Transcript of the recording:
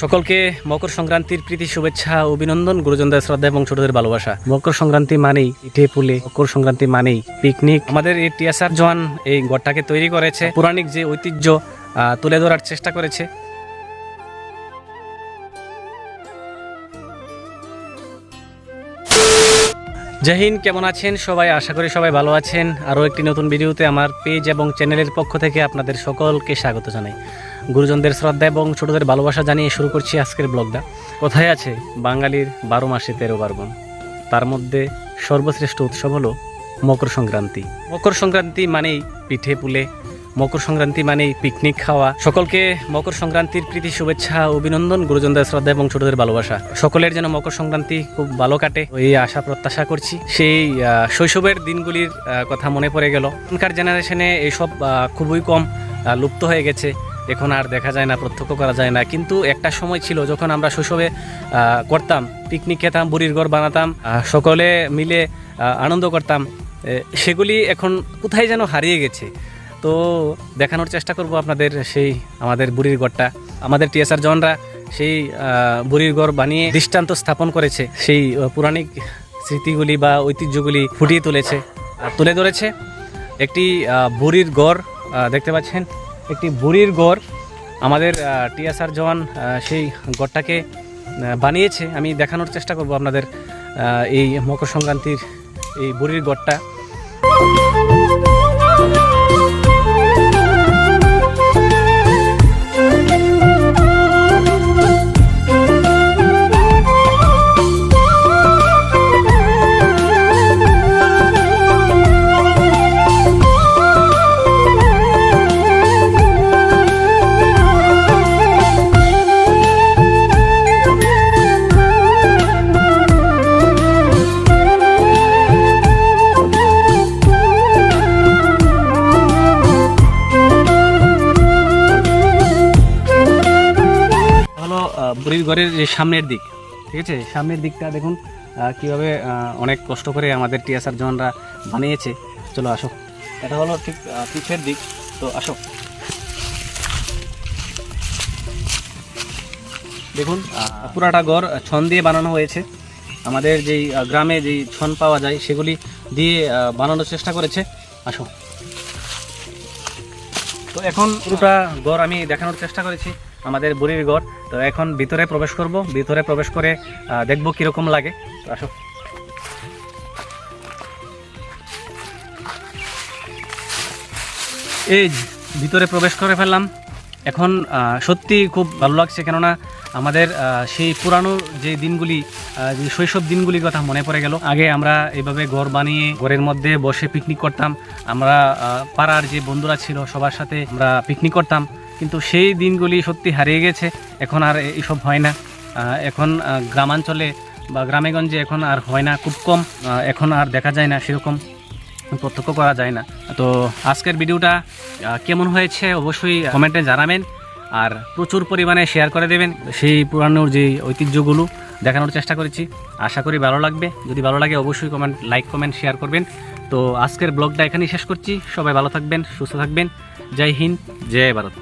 সকলকে মকর সংক্রান্তির প্রীতি, শুভেচ্ছা অভিনন্দন। গুরুজনদের শ্রদ্ধা এবং ছোটদের ভালোবাসা। মকর সংক্রান্তি মানেই পিঠে পুলে, মকর সংক্রান্তি মানেই পিকনিক আমাদের এই টিয়াসার জওয়ান এই গড়টাকে তৈরি করেছে। পৌরাণিক যে ঐতিহ্য তুলে ধরার চেষ্টা করেছে। জয় হিন্দ, কেমন আছেন সবাই? আশা করি সবাই ভালো আছেন। আরও একটি নতুন ভিডিওতে আমার পেজ এবং চ্যানেলের পক্ষ থেকে আপনাদের সকলকে স্বাগত জানাই। গুরুজনদের শ্রদ্ধা এবং ছোটদের ভালোবাসা জানিয়ে শুরু করছি আজকের ব্লগটা। কোথায় আছে বাঙালির বারো মাসে তেরো পার্বণ? তার মধ্যে সর্বশ্রেষ্ঠ উৎসব হলো মকর সংক্রান্তি। মকর সংক্রান্তি মানেই পিঠে পুলে মকর সংক্রান্তি মানেই পিকনিক খাওয়া। সকলকে মকর সংক্রান্তির প্রীতি, শুভেচ্ছা অভিনন্দন। গুরুজনদের শ্রদ্ধা এবং ছোটদের ভালোবাসা। সকলের যেন মকর সংক্রান্তি খুব ভালো কাটে। এই আশা প্রত্যাশা করছি। সেই শৈশবের দিনগুলির কথা মনে পড়ে গেল। এখনকার জেনারেশনে এইসব খুবই কম লুপ্ত হয়ে গেছে। এখন আর দেখা যায় না, প্রত্যক্ষ করা যায় না। কিন্তু একটা সময় ছিল যখন আমরা শৈশবে করতাম পিকনিক খেতাম, বুড়ির ঘর বানাতাম সকলে মিলে আনন্দ করতাম। সেগুলি এখন কোথায় যেন হারিয়ে গেছে। তো দেখানোর চেষ্টা করব আপনাদের সেই আমাদের বুড়ির গড়টা আমাদের টিএসআর জনরা সেই বুড়ির গড় বানিয়ে দৃষ্টান্ত স্থাপন করেছে। সেই পৌরাণিক স্মৃতিগুলি বা ঐতিহ্যগুলি ফুটিয়ে তুলেছে আর তুলে ধরেছে একটি বুড়ির গড় দেখতে পাচ্ছেন, একটি বুড়ির গড় আমাদের টিএসআর জওয়ান সেই গড়টাকে বানিয়েছে। আমি দেখানোর চেষ্টা করব আপনাদের এই মকর সংক্রান্তির এই বুড়ির গড়টা বুড়ির ঘরের যে সামনের দিক, ঠিক আছে? সামনের দিকটা দেখুন কীভাবে অনেক কষ্ট করে আমাদের টিএসআর জনরা বানিয়েছে। চলো আসো। এটা হলো ঠিক পিছের দিক। তো আসো। দেখুন পুরাটা ঘর ছন দিয়ে বানানো হয়েছে। আমাদের যেই গ্রামে যেই ছন পাওয়া যায়, সেগুলি দিয়ে বানানোর চেষ্টা করেছে। আসো। তো এখন পুরোটা ঘর আমি দেখানোর চেষ্টা করেছি। আমাদের বুড়ির ঘর। তো এখন ভিতরে প্রবেশ করব। ভিতরে প্রবেশ করে দেখব কীরকম লাগে। আসো। এই ভিতরে প্রবেশ করে ফেললাম। এখন সত্যি খুব ভালো লাগছে কেননা আমাদের সেই পুরানো যে দিনগুলি যে শৈশব দিনগুলির কথা মনে পড়ে গেল। আগে আমরা এভাবে ঘর বানিয়ে ঘরের মধ্যে বসে পিকনিক করতাম। আমরা পাড়ার যে বন্ধুরা ছিল সবার সাথে আমরা পিকনিক করতাম। কিন্তু সেই দিনগুলি সত্যি হারিয়ে গেছে। এখন আর এইসব হয় না। এখন গ্রামাঞ্চলে বা গ্রামেগঞ্জে এখন আর হয় না, খুব কম। এখন আর দেখা যায় না সেরকম। প্রত্যক্ষ করা যায় না। তো আজকের ভিডিওটা কেমন হয়েছে অবশ্যই কমেন্টে জানাবেন আর প্রচুর পরিমাণে শেয়ার করে দেবেন। সেই পুরানোর যে ঐতিহ্যগুলো দেখানোর চেষ্টা করেছি। আশা করি ভালো লাগবে। যদি ভালো লাগে অবশ্যই কমেন্ট লাইক কমেন্ট শেয়ার করবেন। তো আজকের ব্লগটা এখানেই শেষ করছি। সবাই ভালো থাকবেন, সুস্থ থাকবেন। জয় হিন্দ, জয় ভারত।